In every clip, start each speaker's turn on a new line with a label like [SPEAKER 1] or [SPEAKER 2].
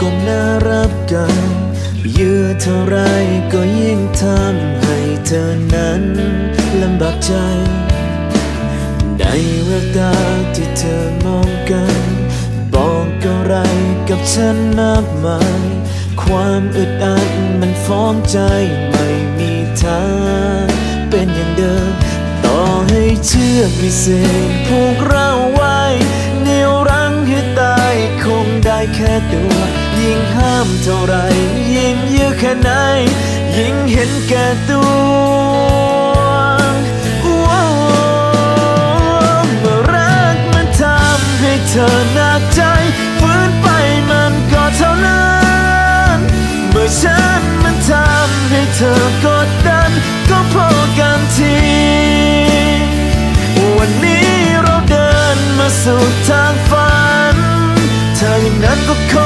[SPEAKER 1] ก้มหน้ารับกันเยื้อเท่าไรก็ยิ่งทำให้เธอนั้นลำบากใจ ในแววตา ที่เธอมองกัน บอกอะไรกับฉันมากมาย ความอึดอัดมันฟ้องใจไม่มีทางเป็นอย่างเดิม ต่อให้เชือกวิเศษผูกเราไว้เหนี่ยวรั้งให้ตายคงได้แค่ตัว ยิ่งห้ามเท่าไร ยิ่งยื้อแค่ไหน ยิ่งเห็นแก่ตัว ธอหนักใจฟื้นไปมันก็เท่านั้นเมื่อฉันมันทำให้เธอกดดัน ก็พอกันทีวันนี้เราเดินมาสู่ทางฝันถ้าอย่างนั้นก็คง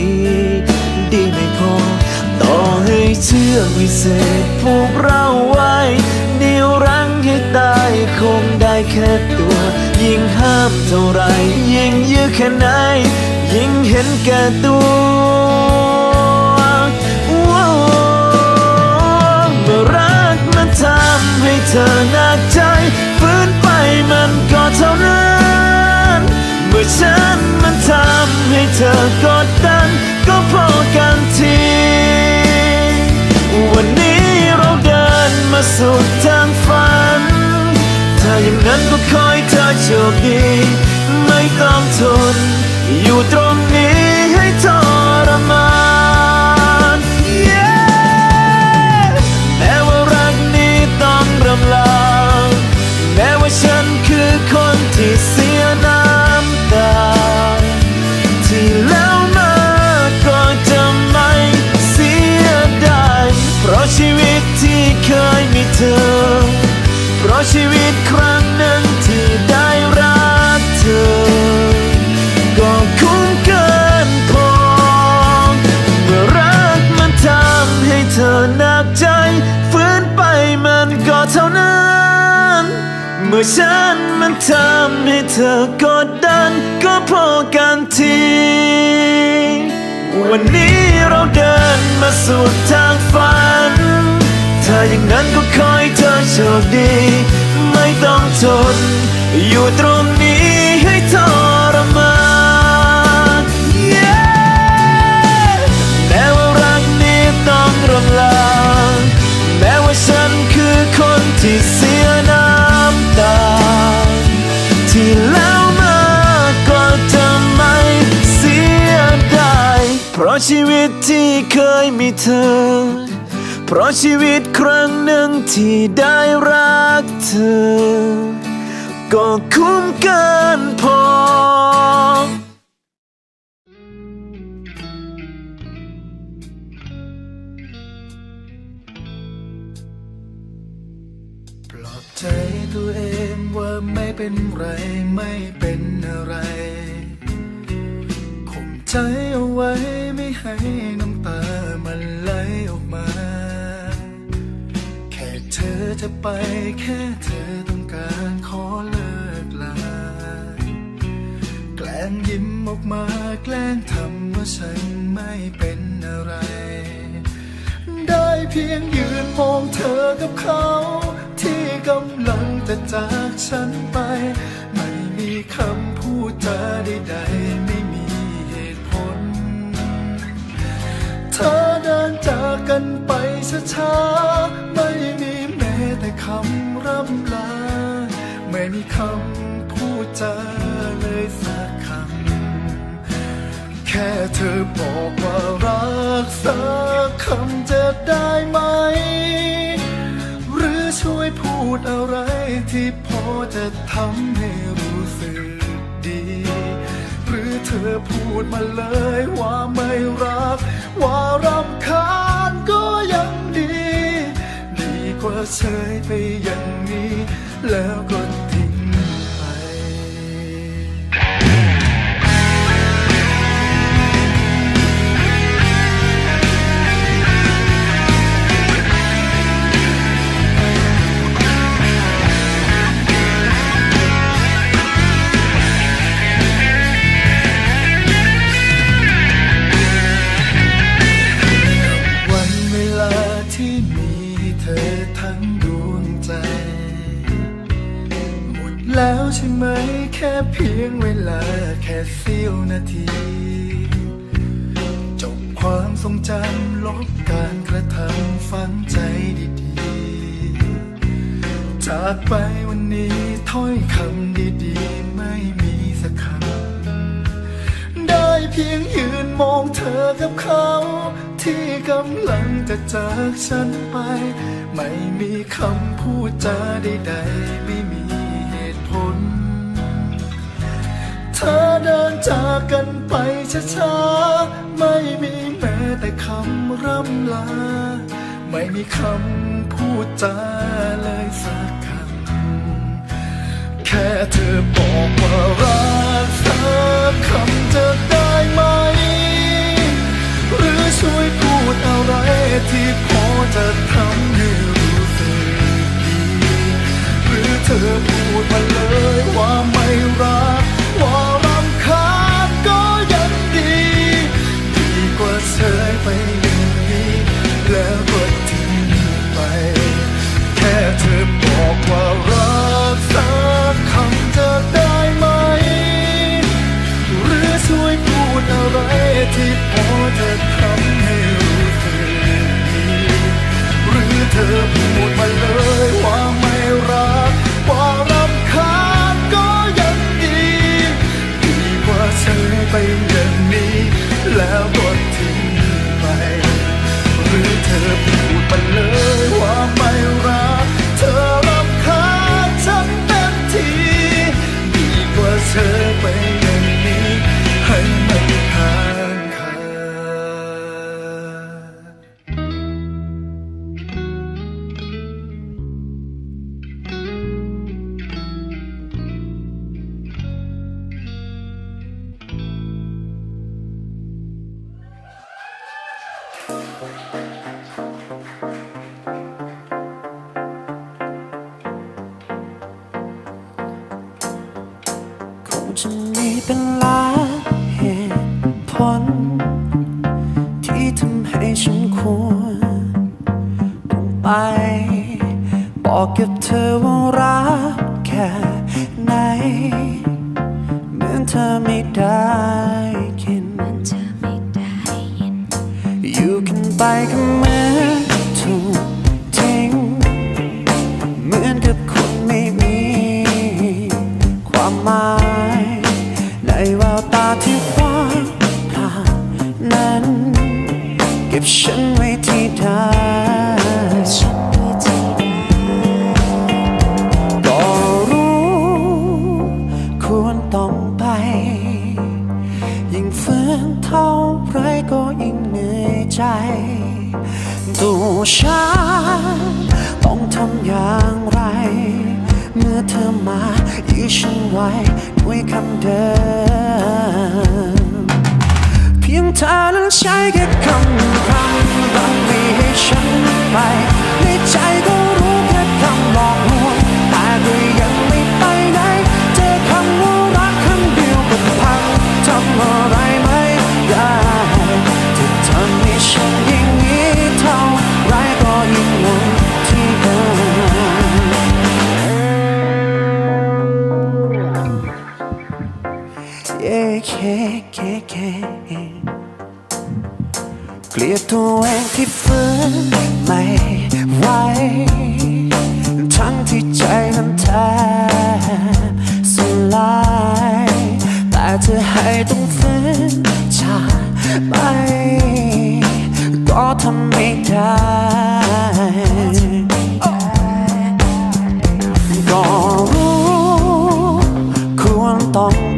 [SPEAKER 1] ้ ต่อให้เชื่อวิเศษผูกเราไว้เหนี่ยวรั้งให้ตายคงได้แค่ตัว ยิ่งห้ามเท่าไรยิ่งยื้อแค่ไหน ยิ่งเห็นแก่ตัวว้เมรักมันทำให้เธอหนักใจฝืนไปมันก็เท่านั้น เมื่อฉันมันทำให้เธอก็ สุดทางฝัน ถ้าอย่างนั้นก็คอยเธอโชคดี ไม่ต้องทนอยู่ตรง เมื่อฉันมันทำให้เธอกดดันก็พอกันที วันนี้เราเดินมาสู่ทางฝัน ถ้าอย่างนั้นก็ขอให้เธอโชคดี ไม่ต้องทน อยู่ตรงนี้ให้ทรมาน Yeah แม้ว่ารักนี้ต้องรำลา แม้ว่าฉันคือคนที่สี ที่แล้วมาก็จะไมเสียดายเพราะชีวิตที่เคยมีเธอ เพราะชีวิตครั้งหนึ่งที่ได้รักเธอ ก็คุ้มเกินพอ
[SPEAKER 2] ปลอบใจ ตัวเองว่าไม่เป็นไรไม่เป็นอะไรข่มใจเอาไว้ไม่ให้น้ำตามันไหลออกมา แค่เธอจะไปแค่เธอต้องการขอเลิกลา แกล้งยิ้มออกมาแกล้งทำว่าฉันไม่เป็นอะไร ได้เพียงยืนมองเธอกับเขาที่กำลัง จะจะจากฉันไป ไม่มีคำพูดจาใดๆไม่มีเหตุผล เธอเดินจากกันไปช้าๆไม่มีแม้แต่คำร่ำลา ไม่มีคำพูดจาเลยสักคำ แค่เธอบอกว่ารักสักคำจะได้ไหม หรือช่วยพูดอะไร ที่พอจะทำให้รู้สึกดี หรือเธอพูดมาเลยว่าไม่รัก ว่ารำคาญก็ยังดี ดีกว่าเฉยไปอย่างนี้ แล้วก็ นาที จบความทรงจำลบการกระทำฝังใจดีๆ จากไปวันนี้ถ้อยคำดีๆ ไม่มีสักคำ ได้เพียงยืนมองเธอกับเขา ที่กำลังจะจากฉันไป ไม่มีคำพูดจาใดๆ เธอเดินจากกันไปช้าๆ ไม่มีแม้แต่คำร่ำลา ไม่มีคำพูดจาเลยสักคำ แค่เธอบอกว่ารักสัก
[SPEAKER 3] อกกับเธอว่ารักแค่ไหน เหมือนเธอไม่ได้กิน
[SPEAKER 4] เธอไม่ได้ยิน
[SPEAKER 3] อยู่กันไปก็เหมือนถูกทิ้ง เหมือนกับคนไม่มี ความหมาย ในแววตาที่ฟ้าผ่านั้น เก็บฉัน
[SPEAKER 4] ฉัน
[SPEAKER 3] ต้องทำอย่างไร เมื่อเธอมายื้อฉันไว้ด้วยคำเดิม เพียงเธอนั้นใช้แค่คำคำบังไม่ให้ฉันไปในใจก็ เคเคเกลียดตัวเองที่ฝืนไม่ไหวทั้งที่ใจนั้นแทบสลายแต่เธอให้ต้องฝืนจากไปก็ทำไม่ได้ก็รู้ควรต้อง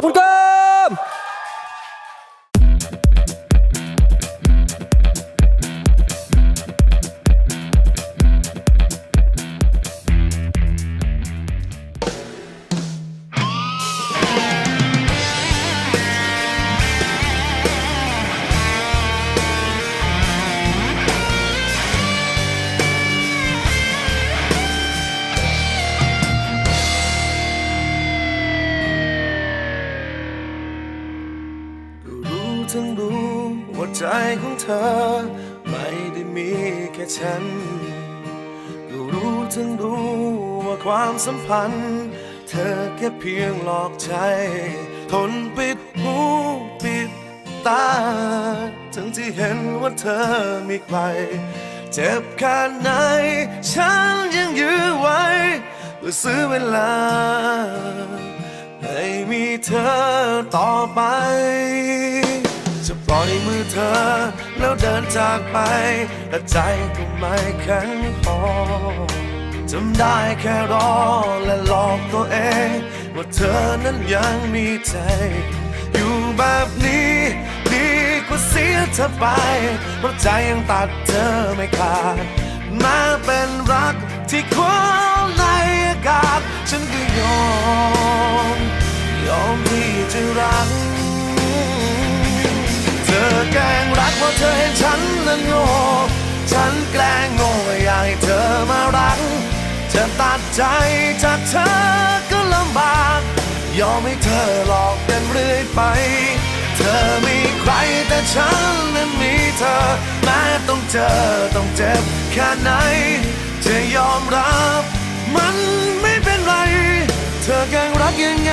[SPEAKER 3] มขอ
[SPEAKER 5] ทั้งรู้ว่าใจของเธอ ไม่ได้มีแค่ฉัน ก็รู้ทั้งรู้ว่าความสัมพันธ์ เธอแค่เพียงหลอกใจ ทนปิดหูปิดตาทั้งที่เห็นว่าเธอมีใคร เจ็บแค่ไหน ฉันยังยื้อไว้เพื่อซื้อเวลาให้มีเธอต่อไป ปล่อยมือเธอ แล้วเดินจากไปแต่ใจก็ไม่แข็งพอจำได้แค่รอและหลอกตัวเอง ว่าเธอนั้นยังมีใจ อยู่แบบนี้ดีกว่าเสียเธอไป เพราะใจยังตัดเธอไม่ขาดมาเป็นรักที่คว้า เธอเห็นฉันนั้นโง่ ฉันแกล้งโง่อยากให้เธอมารักจะตัดใจจากเธอก็ลำบาก ยอมให้เธอหลอกกันเรื่อยไป เธอมีใครแต่ฉันนั้นมีเธอ แม้ต้องเจอต้องเจ็บแค่ไหน จะยอมรับ มันไม่เป็นไร เธอแกล้งรักยังไง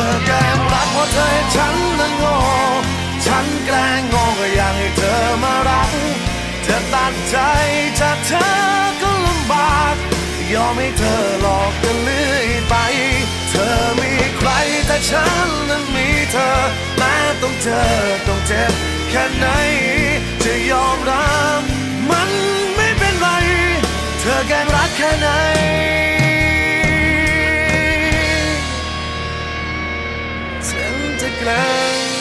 [SPEAKER 5] อแกล้งรักเพราะเธอเห็นฉันนั้นโง่ฉันแกล้งโง่ก็อยากให้เธอมารักจะตัดใจจากเธอก็ลำบาก ยอมให้เธอหลอกกันเรื่อยไป เธอมีใครแต่ฉันนั้นมีเธอ แม้ต้องเจอต้องเจ็บแค่ไหน จะยอมรับมันไม่เป็นไร เธอแกล้งรักแค่ไหน glance.